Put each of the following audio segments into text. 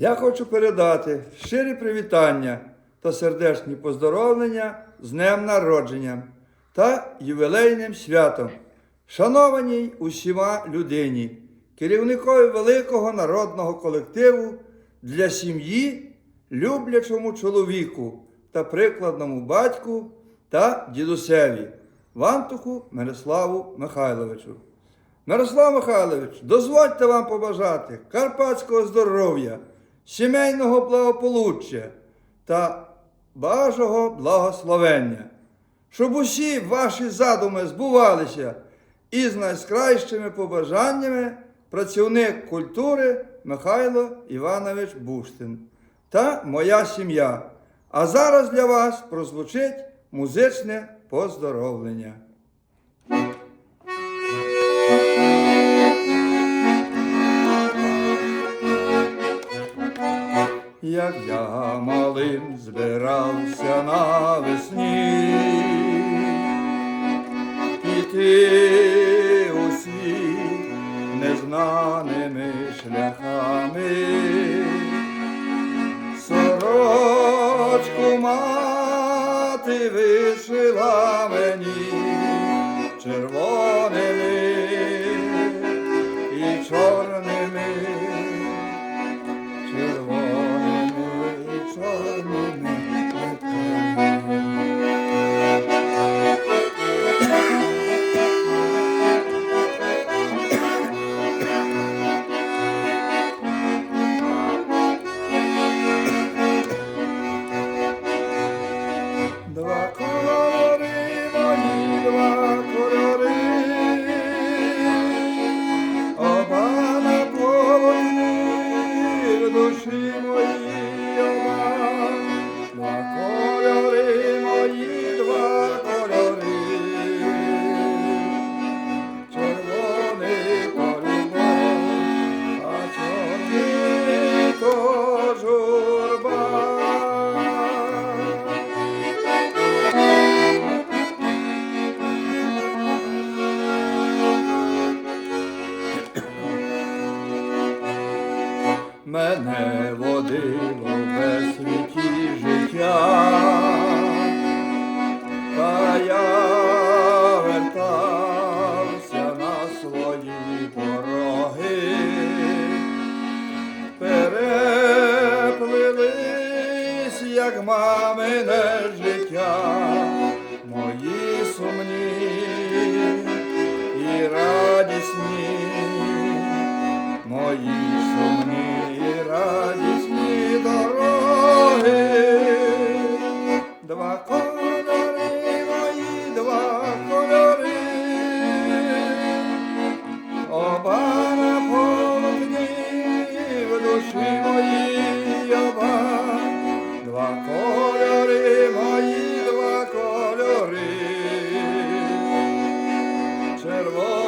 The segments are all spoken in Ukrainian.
Я хочу передати щирі привітання та сердечні поздоровлення з днем народження та ювілейним святом, шанованій усіма людині, керівникові великого народного колективу для сім'ї, люблячому чоловіку та прикладному батьку та дідусеві, Вантуху Мирославу Михайловичу. Мирослав Михайлович, дозвольте вам побажати карпатського здоров'я, сімейного благополуччя та Божого благословення, щоб усі ваші задуми збувалися і з побажаннями працівник культури Михайло Іванович Буштин та моя сім'я. А зараз для вас прозвучить музичне поздоровлення. Навесні, піти усі незнаними шляхами, сорочку мати вишила мені червоними водило без світі життя, Oh.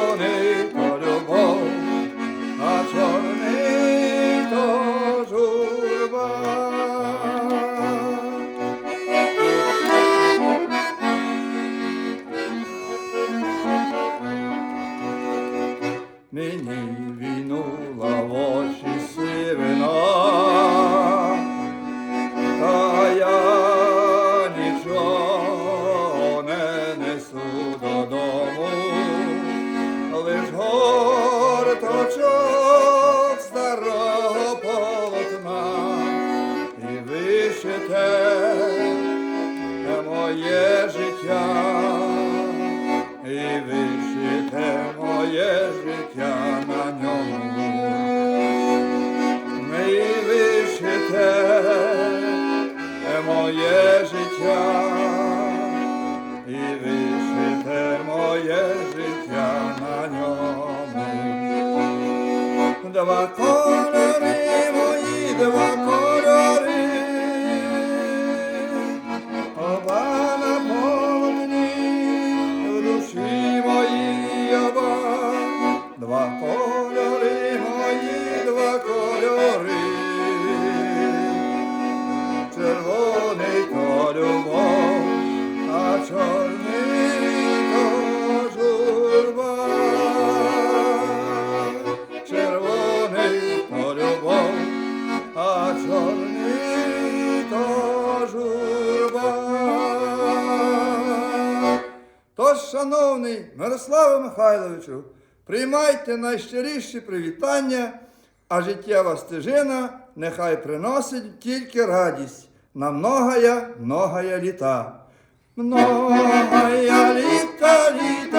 Моє життя, і вишите моє життя на ньому. Два кольори Шановний Мирославе Михайловичу, приймайте найщиріші привітання, а життєва стежина нехай приносить тільки радість на многая, многая літа. Мною літа літа.